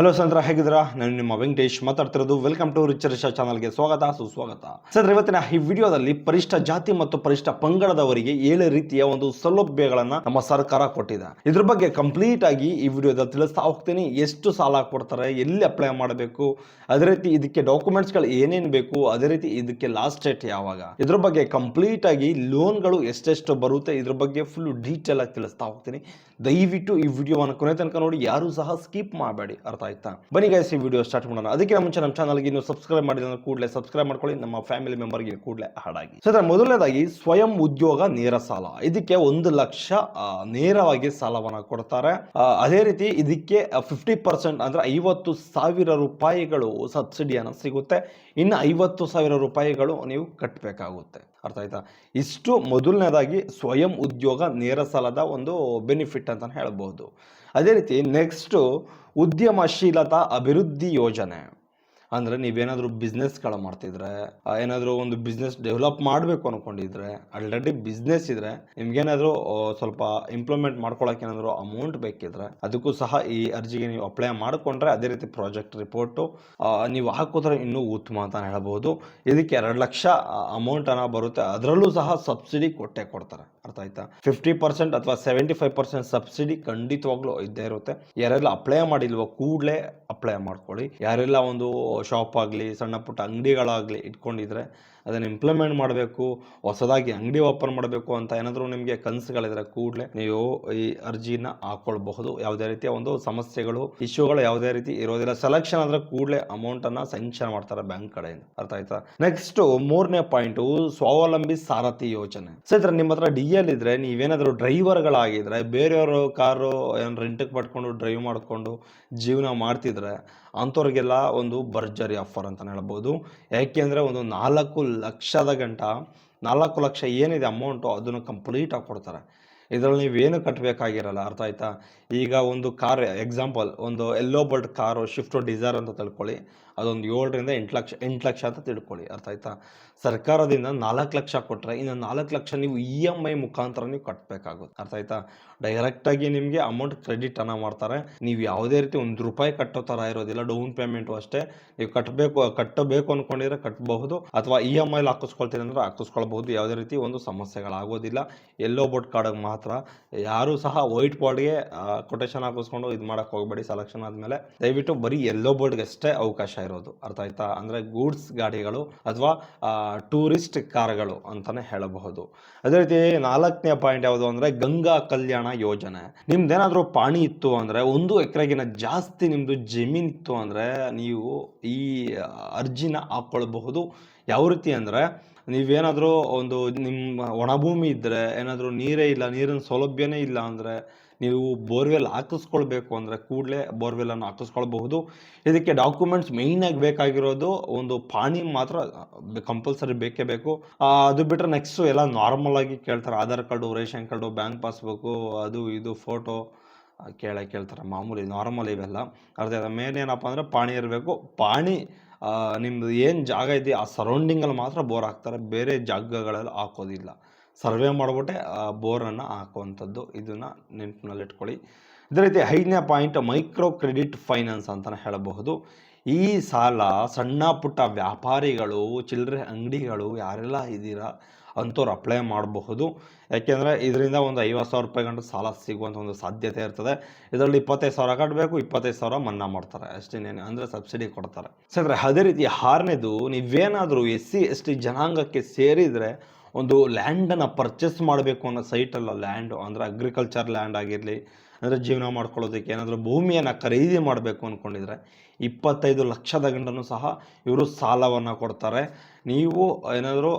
Hello ಸಂದ್ರ ಹೇಗಿದ್ದೀರಾ? ನಾನು ನಿಮ್ಮ ವೆಂಕಟೇಶ್ ಮಾತಾಡ್ತಿರೋದು. ವೆಲ್ಕಮ್ ಟು ರಿಚ್ ರಿಷಾ ಚಾನಲ್ಗೆ ಸ್ವಾಗತ, ಸುಸ್ವಾಗತ. ಸರ್ ಇವತ್ತಿನ ಈ ವಿಡಿಯೋದಲ್ಲಿ ಪರಿಷ್ಠ ಜಾತಿ ಮತ್ತು ಪರಿಷ್ಠ ಪಂಗಡದವರಿಗೆ ಏಳು ರೀತಿಯ ಒಂದು ಸೌಲಭ್ಯಗಳನ್ನ ನಮ್ಮ ಸರ್ಕಾರ ಕೊಟ್ಟಿದೆ. ಇದ್ರ ಬಗ್ಗೆ ಕಂಪ್ಲೀಟ್ ಆಗಿ ಈ ವಿಡಿಯೋದಲ್ಲಿ ತಿಳಿಸ್ತಾ ಹೋಗ್ತೀನಿ. ಎಷ್ಟು ಸಾಲ ಕೊಡ್ತಾರೆ, ಎಲ್ಲಿ ಅಪ್ಲೈ ಮಾಡಬೇಕು, ಅದೇ ರೀತಿ ಇದಕ್ಕೆ ಡಾಕ್ಯುಮೆಂಟ್ಸ್ಗಳು ಏನೇನು ಬೇಕು, ಅದೇ ರೀತಿ ಇದಕ್ಕೆ ಲಾಸ್ಟ್ ಡೇಟ್ ಯಾವಾಗ. ಇದ್ರ ಬಗ್ಗೆ ಕಂಪ್ಲೀಟ್ ಆಗಿ ಲೋನ್ಗಳು ಎಷ್ಟೆಷ್ಟು ಬರುತ್ತೆ, ಇದ್ರ ಬಗ್ಗೆ ಫುಲ್ ಡೀಟೇಲ್ ಆಗಿ ತಿಳಿಸ್ತಾ ಹೋಗ್ತೀನಿ. ದಯವಿಟ್ಟು ಈ ವಿಡಿಯೋವನ್ನು ಕೊನೆ ತನಕ ನೋಡಿ, ಯಾರು ಸಹ ಸ್ಕಿಪ್ ಮಾಡಬೇಡಿ, ಅರ್ಥ ಆಯ್ತಾ? ಬನ್ನಿ ಗೈಸ್ ಈ ವಿಡಿಯೋ ಸ್ಟಾರ್ಟ್ ಮಾಡೋಣ. ಅದಕ್ಕೆ ಮುಂಚೆ ನಮ್ಮ ಚಾನಲ್ಗೆ ಇನ್ನು ಸಬ್ಸ್ಕ್ರೈಬ್ ಮಾಡಿದ್ರೆ ಕೂಡಲೇ ಸಬ್ಸ್ಕ್ರೈಬ್ ಮಾಡ್ಕೊಳ್ಳಿ. ನಮ್ಮ ಫ್ಯಾಮಿಲಿ ಮೆಂಬರ್ಗೆ ಕೂಡಲೇ ಹಾಡಾಗಿ. ಸೊ ಮೊದಲನೇದಾಗಿ ಸ್ವಯಂ ಉದ್ಯೋಗ ನೇರ ಸಾಲ. ಇದಕ್ಕೆ ಒಂದು ಲಕ್ಷ ನೇರವಾಗಿ ಸಾಲವನ್ನು ಕೊಡ್ತಾರೆ. ಅದೇ ರೀತಿ ಇದಕ್ಕೆ ಫಿಫ್ಟಿ ಪರ್ಸೆಂಟ್ ಅಂದ್ರೆ ಐವತ್ತು ಸಾವಿರ ರೂಪಾಯಿಗಳು ಸಬ್ಸಿಡಿಯನ್ನು ಸಿಗುತ್ತೆ. ಇನ್ನು ಐವತ್ತು ಸಾವಿರ ರೂಪಾಯಿಗಳು ನೀವು ಕಟ್ಟಬೇಕಾಗುತ್ತೆ ಅರ್ಥ ಆಯ್ತಾ? ಇಷ್ಟು ಮೊದಲನೇದಾಗಿ ಸ್ವಯಂ ಉದ್ಯೋಗ ನೇರ ಸಾಲದ ಒಂದು ಬೆನಿಫಿಟ್ ಅಂತ ಹೇಳ್ಬೋದು. ಅದೇ ರೀತಿ ನೆಕ್ಸ್ಟು ಉದ್ಯಮಶೀಲತಾ ಅಭಿವೃದ್ಧಿ ಯೋಜನೆ. ಅಂದರೆ ನೀವೇನಾದರೂ ಬಿಸ್ನೆಸ್ಗಳು ಮಾಡ್ತಿದ್ರೆ ಏನಾದರೂ ಒಂದು ಬಿಸ್ನೆಸ್ ಡೆವಲಪ್ ಮಾಡಬೇಕು ಅಂದ್ಕೊಂಡಿದ್ರೆ ಆಲ್ರೆಡಿ ಬಿಸ್ನೆಸ್ ಇದ್ರೆ, ನಿಮ್ಗೇನಾದರೂ ಸ್ವಲ್ಪ ಇಂಪ್ಲಿಮೆಂಟ್ ಮಾಡ್ಕೊಳಕ್ಕೆ ಏನಾದರೂ ಅಮೌಂಟ್ ಬೇಕಿದ್ರೆ, ಅದಕ್ಕೂ ಸಹ ಈ ಅರ್ಜಿಗೆ ನೀವು ಅಪ್ಲೈ ಮಾಡಿಕೊಂಡ್ರೆ ಅದೇ ರೀತಿ ಪ್ರಾಜೆಕ್ಟ್ ರಿಪೋರ್ಟು ನೀವು ಹಾಕೋದ್ರೆ ಇನ್ನೂ ಉತ್ತಮ ಅಂತ ಹೇಳ್ಬೋದು. ಇದಕ್ಕೆ ಎರಡು ಲಕ್ಷ ಅಮೌಂಟನ್ನು ಬರುತ್ತೆ. ಅದರಲ್ಲೂ ಸಹ ಸಬ್ಸಿಡಿ ಕೊಟ್ಟೆ ಕೊಡ್ತಾರೆ. ಅರ್ಥ ಆಯ್ತಾ ಫಿಫ್ಟಿ ಪರ್ಸೆಂಟ್ ಅಥವಾ ಸೆವೆಂಟಿ ಫೈವ್ ಪರ್ಸೆಂಟ್ ಸಬ್ಸಿಡಿ ಖಂಡಿತವಾಗ್ಲೂ ಇದ್ದೇ ಇರುತ್ತೆ. ಯಾರೆಲ್ಲ ಅಪ್ಲೈ ಮಾಡಿಲ್ವೋ ಕೂಡಲೇ ಅಪ್ಲೈ ಮಾಡ್ಕೊಳ್ಳಿ. ಯಾರೆಲ್ಲ ಒಂದು ಶಾಪ್ ಆಗಲಿ, ಸಣ್ಣ ಪುಟ್ಟ ಅಂಗಡಿಗಳಾಗಲಿ ಇಟ್ಕೊಂಡಿದ್ರೆ ಅದನ್ನು ಇಂಪ್ಲಿಮೆಂಟ್ ಮಾಡಬೇಕು, ಹೊಸದಾಗಿ ಅಂಗಡಿ ಓಪನ್ ಮಾಡಬೇಕು ಅಂತ ಏನಾದರೂ ನಿಮಗೆ ಕನಸುಗಳಿದ್ರೆ ಕೂಡಲೇ ನೀವು ಈ ಅರ್ಜಿನ ಹಾಕೊಳ್ಬಹುದು. ಯಾವುದೇ ರೀತಿಯ ಒಂದು ಸಮಸ್ಯೆಗಳು ಇಶ್ಯೂಗಳು ಯಾವುದೇ ರೀತಿ ಇರೋದಿಲ್ಲ. ಸೆಲೆಕ್ಷನ್ ಆದರೆ ಕೂಡಲೇ ಅಮೌಂಟನ್ನು ಸ್ಯಾಂಕ್ಷನ್ ಮಾಡ್ತಾರೆ ಬ್ಯಾಂಕ್ ಕಡೆಯಿಂದ. ಅರ್ಥ ಆಯ್ತಾ? ನೆಕ್ಸ್ಟ್ ಮೂರನೇ ಪಾಯಿಂಟು ಸ್ವಾವಲಂಬಿ ಸಾರಥಿ ಯೋಜನೆ. ಸ್ನೇಹಿತರೆ ನಿಮ್ಮ ಹತ್ರ ಡಿ ಎಲ್ ಇದ್ರೆ ನೀವೇನಾದರೂ ಡ್ರೈವರ್ಗಳಾಗಿದ್ರೆ ಬೇರೆಯವರು ಕಾರು ಏನು ರೆಂಟಿಗೆ ಪಡ್ಕೊಂಡು ಡ್ರೈವ್ ಮಾಡಿಕೊಂಡು ಜೀವನ ಮಾಡ್ತಿದ್ರೆ ಅಂಥವ್ರಿಗೆಲ್ಲ ಒಂದು ಭರ್ಜರಿ ಆಫರ್ ಅಂತ ಹೇಳ್ಬೋದು. ಯಾಕೆಂದರೆ ಒಂದು ನಾಲ್ಕು ಲಕ್ಷದ ಗಂಟ ನಾಲ್ಕು ಲಕ್ಷ ಏನಿದೆ ಅಮೌಂಟು ಅದನ್ನು ಕಂಪ್ಲೀಟಾಗಿ ಕೊಡ್ತಾರೆ. ಇದರಲ್ಲಿ ನೀವೇನು ಕಟ್ಟಬೇಕಾಗಿರಲ್ಲ ಅರ್ಥ ಆಯ್ತಾ? ಈಗ ಒಂದು ಕಾರ್, ಎಕ್ಸಾಂಪಲ್, ಒಂದು ಎಲ್ಲೋ ಬರ್ಡ್ ಕಾರು, ಶಿಫ್ಟ್, ಡಿಸೈರ್ ಅಂತ ತಿಳ್ಕೊಳ್ಳಿ. ಅದೊಂದು ಏಳರಿಂದ ಎಂಟು ಲಕ್ಷ ಎಂಟು ಲಕ್ಷ ಅಂತ ತಿಳ್ಕೊಳ್ಳಿ. ಅರ್ಥ ಆಯ್ತಾ? ಸರ್ಕಾರದಿಂದ ನಾಲ್ಕು ಲಕ್ಷ ಕೊಟ್ಟರೆ ಇನ್ನು ನಾಲ್ಕು ಲಕ್ಷ ನೀವು ಇ ಎಂ ಐ ಮುಖಾಂತರ ನೀವು ಕಟ್ಟಬೇಕಾಗುತ್ತೆ ಅರ್ಥ ಆಯ್ತಾ? ಡೈರೆಕ್ಟಾಗಿ ನಿಮಗೆ ಅಮೌಂಟ್ ಕ್ರೆಡಿಟ್ ಅನ್ನ ಮಾಡ್ತಾರೆ. ನೀವು ಯಾವುದೇ ರೀತಿ ಒಂದು ರೂಪಾಯಿ ಕಟ್ಟೋ ಥರ ಇರೋದಿಲ್ಲ. ಡೌನ್ ಪೇಮೆಂಟು ಅಷ್ಟೇ. ನೀವು ಕಟ್ಟಬೇಕು ಕಟ್ಟಬೇಕು ಅಂದ್ಕೊಂಡಿದ್ರೆ ಕಟ್ಟಬಹುದು ಅಥವಾ ಇ ಎಂ ಐಲಿ ಹಾಕಿಸ್ಕೊಳ್ತೀನಿ ಅಂದ್ರೆ ಹಾಕಿಸ್ಕೊಳ್ಬಹುದು. ಯಾವುದೇ ರೀತಿ ಒಂದು ಸಮಸ್ಯೆಗಳಾಗೋದಿಲ್ಲ. ಎಲ್ಲೋ ಬೋರ್ಡ್ ಕಾರ್ಡಿಗೆ ಮಾತ್ರ. ಯಾರು ಸಹ ವೈಟ್ ಬೋರ್ಡ್ಗೆ ಕೊಟೇಶನ್ ಹಾಕಿಸ್ಕೊಂಡು ಇದು ಮಾಡಕ್ಕೆ ಹೋಗಬೇಡಿ. ಸೆಲೆಕ್ಷನ್ ಆದಮೇಲೆ ದಯವಿಟ್ಟು ಬರೀ ಎಲ್ಲೋ ಬೋರ್ಡ್ಗೆ ಅಷ್ಟೇ ಅವಕಾಶ ಇರೋದು. ಅರ್ಥ ಆಯ್ತಾ? ಅಂದರೆ ಗೂಡ್ಸ್ ಗಾಡಿಗಳು ಅಥವಾ ಟೂರಿಸ್ಟ್ ಕಾರ್ಗಳು ಅಂತಲೇ ಹೇಳಬಹುದು. ಅದೇ ರೀತಿ ನಾಲ್ಕನೇ ಪಾಯಿಂಟ್ ಯಾವುದು ಅಂದರೆ ಗಂಗಾ ಕಲ್ಯಾಣ ಯೋಜನೆ. ನಿಮ್ದೇನಾದರೂ ಪಾಣಿ ಇತ್ತು ಅಂದರೆ, ಒಂದು ಎಕರೆಗಿನ ಜಾಸ್ತಿ ನಿಮ್ಮದು ಜಮೀನು ಇತ್ತು ಅಂದರೆ, ನೀವು ಈ ಅರ್ಜಿನ ಹಾಕ್ಕೊಳ್ಬಹುದು. ಯಾವ ರೀತಿ ಅಂದರೆ, ನೀವೇನಾದರೂ ಒಂದು ನಿಮ್ಮ ಒಣಭೂಮಿ ಇದ್ದರೆ ಏನಾದರೂ ನೀರೇ ಇಲ್ಲ, ನೀರಿನ ಸೌಲಭ್ಯನೇ ಇಲ್ಲ ಅಂದರೆ ನೀವು ಬೋರ್ವೆಲ್ ಹಾಕಿಸ್ಕೊಳ್ಬೇಕು ಅಂದರೆ ಕೂಡಲೇ ಬೋರ್ವೆಲ್ಲನ್ನು ಹಾಕಿಸ್ಕೊಳ್ಬಹುದು. ಇದಕ್ಕೆ ಡಾಕ್ಯುಮೆಂಟ್ಸ್ ಆಗಿ ಬೇಕಾಗಿರೋದು ಒಂದು ಪಾಣಿ ಮಾತ್ರ ಕಂಪಲ್ಸರಿ ಬೇಕೇ ಬೇಕು. ಅದು ಬಿಟ್ಟರೆ ನೆಕ್ಸ್ಟು ಎಲ್ಲ ನಾರ್ಮಲ್ ಆಗಿ ಕೇಳ್ತಾರೆ. Aadhaar card, ration card, bank passbook ಅದು ಇದು ಫೋಟೋ ಕೇಳ ಕೇಳ್ತಾರೆ. ಮಾಮೂಲಿ ನಾರ್ಮಲ್ ಇವೆಲ್ಲ. ಅರ್ಥ ಮೇನ್ ಏನಪ್ಪ ಅಂದರೆ ಪಾಣಿ ಇರಬೇಕು. ಪಾಣಿ ನಿಮ್ಮದು ಏನು ಜಾಗ ಇದೆ ಆ ಸರೌಂಡಿಂಗಲ್ಲಿ ಮಾತ್ರ ಬೋರ್ ಹಾಕ್ತಾರೆ ಬೇರೆ ಜಾಗಗಳಲ್ಲಿ ಹಾಕೋದಿಲ್ಲ. ಸರ್ವೆ ಮಾಡಿಬಿಟ್ಟೆ ಬೋರನ್ನು ಹಾಕುವಂಥದ್ದು. ಇದನ್ನು ನೆನಪಿನಲ್ಲಿಟ್ಕೊಳ್ಳಿ. ಇದೇ ರೀತಿ ಐದನೇ ಪಾಯಿಂಟ್, ಮೈಕ್ರೋ ಕ್ರೆಡಿಟ್ ಫೈನಾನ್ಸ್ ಅಂತಲೇ ಹೇಳಬಹುದು. ಈ ಸಾಲ ಸಣ್ಣ ಪುಟ್ಟ ವ್ಯಾಪಾರಿಗಳು, ಚಿಲ್ಲರೆ ಅಂಗಡಿಗಳು ಯಾರೆಲ್ಲ ಇದ್ದೀರಾ ಅಂಥವ್ರು ಅಪ್ಲೈ ಮಾಡಬಹುದು. ಯಾಕೆಂದರೆ ಇದರಿಂದ ಒಂದು ಐವತ್ತು ಸಾವಿರ ರೂಪಾಯಿ ಗಂಟು ಸಾಲ ಸಿಗುವಂಥ ಒಂದು ಸಾಧ್ಯತೆ ಇರ್ತದೆ. ಇದರಲ್ಲಿ ಇಪ್ಪತ್ತೈದು ಸಾವಿರ ಕಟ್ಟಬೇಕು ಇಪ್ಪತ್ತೈದು ಸಾವಿರ ಮನ್ನಾ ಮಾಡ್ತಾರೆ. ಅಷ್ಟೇನೇನು ಅಂದರೆ ಸಬ್ಸಿಡಿ ಕೊಡ್ತಾರೆ. ಸರ್ ಅದೇ ರೀತಿ ಆರನೇದು, ನೀವೇನಾದರೂ ಎಸ್ ಸಿ, ಎಸ್ ಟಿ ಜನಾಂಗಕ್ಕೆ ಸೇರಿದರೆ ಒಂದು ಲ್ಯಾಂಡನ್ನು ಪರ್ಚೇಸ್ ಮಾಡಬೇಕು ಅನ್ನೋ ಸೈಟಲ್ಲ ಲ್ಯಾಂಡು ಅಂದರೆ ಅಗ್ರಿಕಲ್ಚರ್ ಲ್ಯಾಂಡ್ ಆಗಿರಲಿ ಅಂದರೆ ಜೀವನ ಮಾಡ್ಕೊಳ್ಳೋದಕ್ಕೆ ಏನಾದರೂ ಭೂಮಿಯನ್ನು ಖರೀದಿ ಮಾಡಬೇಕು ಅಂದ್ಕೊಂಡಿದ್ರೆ ಇಪ್ಪತ್ತೈದು ಲಕ್ಷದ ಗಂಟನೂ ಸಹ ಇವರು ಸಾಲವನ್ನು ಕೊಡ್ತಾರೆ. ನೀವು ಏನಾದರೂ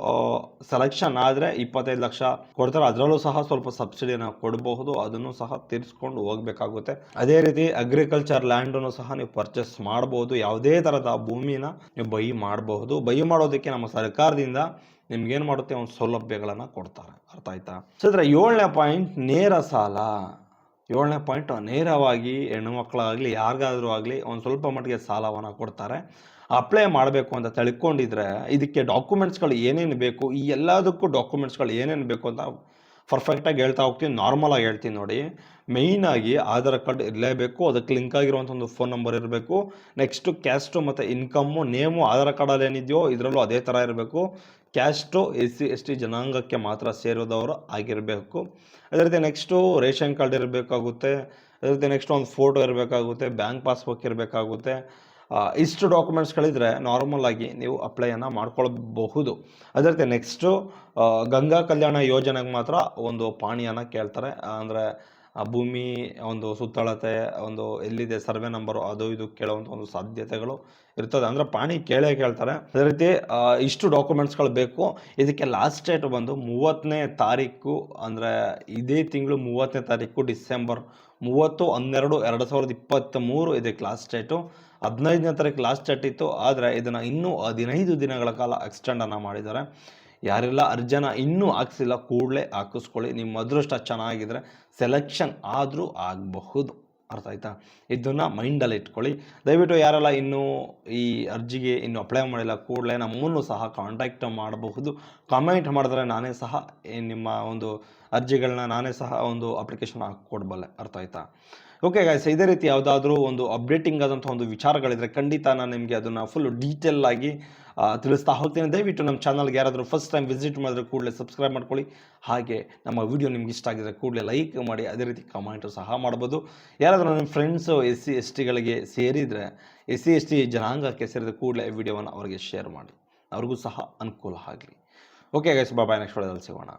ಸೆಲೆಕ್ಷನ್ ಆದರೆ ಇಪ್ಪತ್ತೈದು ಲಕ್ಷ ಕೊಡ್ತಾರೆ. ಅದರಲ್ಲೂ ಸಹ ಸ್ವಲ್ಪ ಸಬ್ಸಿಡಿಯನ್ನು ಕೊಡಬಹುದು. ಅದನ್ನು ಸಹ ತೀರಿಸ್ಕೊಂಡು ಹೋಗಬೇಕಾಗುತ್ತೆ. ಅದೇ ರೀತಿ ಅಗ್ರಿಕಲ್ಚರ್ ಲ್ಯಾಂಡನ್ನು ಸಹ ನೀವು ಪರ್ಚೇಸ್ ಮಾಡಬಹುದು ಯಾವುದೇ ಥರದ ಭೂಮಿನ ನೀವು ಬೈ ಮಾಡಬಹುದು. ಬೈ ಮಾಡೋದಕ್ಕೆ ನಮ್ಮ ಸರ್ಕಾರದಿಂದ ನಿಮ್ಗೇನು ಮಾಡುತ್ತೆ? ಒಂದು ಸೌಲಭ್ಯಗಳನ್ನು ಕೊಡ್ತಾರೆ. ಅರ್ಥ ಆಯ್ತಾ? ಸೊ ಇದರ ಏಳನೇ ಪಾಯಿಂಟ್ ನೇರ ಸಾಲ. ಏಳನೇ ಪಾಯಿಂಟ್ ನೇರವಾಗಿ ಹೆಣ್ಣುಮಕ್ಕಳಾಗಲಿ ಯಾರಿಗಾದರೂ ಆಗಲಿ ಒಂದು ಸ್ವಲ್ಪ ಮಟ್ಟಿಗೆ ಸಾಲವನ್ನು ಕೊಡ್ತಾರೆ. ಅಪ್ಲೈ ಮಾಡಬೇಕು ಅಂತ ತಿಳ್ಕೊಂಡಿದ್ರೆ ಇದಕ್ಕೆ ಡಾಕ್ಯುಮೆಂಟ್ಸ್ಗಳು ಏನೇನು ಬೇಕು, ಈ ಎಲ್ಲದಕ್ಕೂ ಡಾಕ್ಯುಮೆಂಟ್ಸ್ಗಳು ಏನೇನು ಬೇಕು ಅಂತ ಪರ್ಫೆಕ್ಟಾಗಿ ಹೇಳ್ತಾ ಹೋಗ್ತೀನಿ ನಾರ್ಮಲಾಗಿ ಹೇಳ್ತೀನಿ ನೋಡಿ. ಮೇಯ್ನಾಗಿ ಆಧಾರ್ ಕಾರ್ಡ್ ಇರಲೇಬೇಕು, ಅದಕ್ಕೆ ಲಿಂಕ್ ಆಗಿರುವಂಥ ಒಂದು ಫೋನ್ ನಂಬರ್ ಇರಬೇಕು. ನೆಕ್ಸ್ಟು ಕ್ಯಾಸ್ಟು ಮತ್ತು ಇನ್ಕಮ್ಮು ನೇಮು ಆಧಾರ್ ಕಾರ್ಡಲ್ಲಿ ಏನಿದೆಯೋ ಇದರಲ್ಲೂ ಅದೇ ಥರ ಇರಬೇಕು. Caste S C S T ಜನಾಂಗಕ್ಕೆ ಮಾತ್ರ ಸೇರಿದವರು ಆಗಿರಬೇಕು. ಅದೇ ರೀತಿ ನೆಕ್ಸ್ಟು ರೇಷನ್ ಕಾರ್ಡ್ ಇರಬೇಕಾಗುತ್ತೆ. ಅದೇ ರೀತಿ ನೆಕ್ಸ್ಟ್ ಒಂದು ಫೋಟೋ ಇರಬೇಕಾಗುತ್ತೆ. ಬ್ಯಾಂಕ್ ಪಾಸ್ಬುಕ್ ಇರಬೇಕಾಗುತ್ತೆ. ಇಷ್ಟು ಡಾಕ್ಯುಮೆಂಟ್ಸ್ಗಳಿದ್ರೆ ನಾರ್ಮಲ್ ಆಗಿ ನೀವು ಅಪ್ಲೈಯನ್ನು ಮಾಡ್ಕೊಳ್ಬಹುದು. ಅದೇ ರೀತಿ ನೆಕ್ಸ್ಟು ಗಂಗಾ ಕಲ್ಯಾಣ ಯೋಜನೆಗೆ ಮಾತ್ರ ಒಂದು ಪಾಣಿಯನ್ನು ಕೇಳ್ತಾರೆ. ಅಂದರೆ ಭೂಮಿ ಒಂದು ಸುತ್ತಳತೆ ಒಂದು ಎಲ್ಲಿದೆ ಸರ್ವೆ ನಂಬರು ಅದು ಇದು ಕೇಳುವಂಥ ಒಂದು ಸಾಧ್ಯತೆಗಳು ಇರ್ತದೆ. ಅಂದರೆ ಪಾಣಿ ಕೇಳೇ ಕೇಳ್ತಾರೆ. ಅದೇ ರೀತಿ ಆ, ಇಷ್ಟು ಡಾಕ್ಯುಮೆಂಟ್ಸ್ಗಳು ಬೇಕು. ಇದಕ್ಕೆ ಲಾಸ್ಟ್ ಡೇಟ್ ಬಂದು ಮೂವತ್ತನೇ ತಾರೀಕು ಅಂದರೆ ಇದೇ ತಿಂಗಳು ಮೂವತ್ತನೇ ತಾರೀಕು ಡಿಸೆಂಬರ್ ಮೂವತ್ತು ಹನ್ನೆರಡು ಎರಡು ಸಾವಿರದ ಇಪ್ಪತ್ತ್ ಮೂರು ಇದಕ್ಕೆ ಲಾಸ್ಟ್ ಡೇಟು ಹದಿನೈದನೇ ತಾರೀಕು ಲಾಸ್ಟ್ ಡೇಟ್ ಇತ್ತು. ಆದರೆ ಇದನ್ನು ಇನ್ನೂ ಹದಿನೈದು ದಿನಗಳ ಕಾಲ ಎಕ್ಸ್ಟೆಂಡನ್ನು ಮಾಡಿದ್ದಾರೆ. ಯಾರೆಲ್ಲ, ಅರ್ಜನ ಇನ್ನೂ ಹಾಕ್ಸಿಲ್ಲ, ಕೂಡಲೇ ಹಾಕಿಸ್ಕೊಳ್ಳಿ. ನಿಮ್ಮ ಅದೃಷ್ಟ ಚೆನ್ನಾಗಿದ್ರೆ ಸೆಲೆಕ್ಷನ್ ಆದರೂ ಆಗಬಹುದು. ಅರ್ಥ ಆಯ್ತಾ? ಇದನ್ನು ಮೈಂಡಲ್ಲಿ ಇಟ್ಕೊಳ್ಳಿ. ದಯವಿಟ್ಟು ಯಾರೆಲ್ಲ ಇನ್ನೂ ಈ ಅರ್ಜಿಗೆ ಇನ್ನು ಅಪ್ಲೈ ಮಾಡಿಲ್ಲ, ಕೂಡಲೇ ನಮ್ಮನ್ನು ಸಹ ಕಾಂಟ್ಯಾಕ್ಟ್ ಮಾಡಬಹುದು. ಕಾಮೆಂಟ್ ಮಾಡಿದ್ರೆ ನಾನೇ ಸಹ ನಿಮ್ಮ ಒಂದು ಅರ್ಜಿಗಳನ್ನ ನಾನೇ ಸಹ ಒಂದು ಅಪ್ಲಿಕೇಶನ್ ಹಾಕ್ಕೊಡ್ಬಲ್ಲೆ ಅರ್ಥ ಆಯ್ತಾ? ಓಕೆ ಗಾಯ್ಸ್ ಇದೇ ರೀತಿ ಯಾವುದಾದ್ರೂ ಒಂದು ಅಪ್ಡೇಟಿಂಗ್ ಆದಂಥ ಒಂದು ವಿಚಾರಗಳಿದ್ರೆ ಖಂಡಿತ ನಾನು ನಿಮಗೆ ಅದನ್ನು ಫುಲ್ ಡೀಟೇಲ್ ಆಗಿ ತಿಳಿಸ್ತಾ ಹೋಗ್ತೇನೆ. ದಯವಿಟ್ಟು ನಮ್ಮ ಚಾನಲ್ಗೆ ಯಾರಾದರೂ ಫಸ್ಟ್ ಟೈಮ್ ವಿಸಿಟ್ ಮಾಡಿದ್ರೆ ಕೂಡಲೇ ಸಬ್ಸ್ಕ್ರೈಬ್ ಮಾಡ್ಕೊಳ್ಳಿ. ಹಾಗೆ ನಮ್ಮ ವಿಡಿಯೋ ನಿಮ್ಗೆ ಇಷ್ಟ ಆಗಿದ್ರೆ ಕೂಡಲೇ ಲೈಕ್ ಮಾಡಿ, ಅದೇ ರೀತಿ ಕಮೆಂಟು ಸಹ ಮಾಡ್ಬೋದು. ಯಾರಾದರೂ ನಿಮ್ಮ ಫ್ರೆಂಡ್ಸು ಎಸ್ ಸಿ ಎಸ್ ಟಿಗಳಿಗೆ ಸೇರಿದರೆ ಎಸ್ ಸಿ ಎಸ್ ಟಿ ಜನಾಂಗಕ್ಕೆ ಸೇರಿದ ಕೂಡಲೇ ವಿಡಿಯೋವನ್ನು ಅವರಿಗೆ ಶೇರ್ ಮಾಡಿ. ಅವ್ರಿಗೂ ಸಹ ಅನುಕೂಲ ಆಗಲಿ. ಓಕೆ ಗೈಸ್ ಬಾಬಾಯ್ ನೆಕ್ಸ್ಟ್ ವಿಡಿಯೋದಲ್ಲಿ ಸಿಗೋಣ.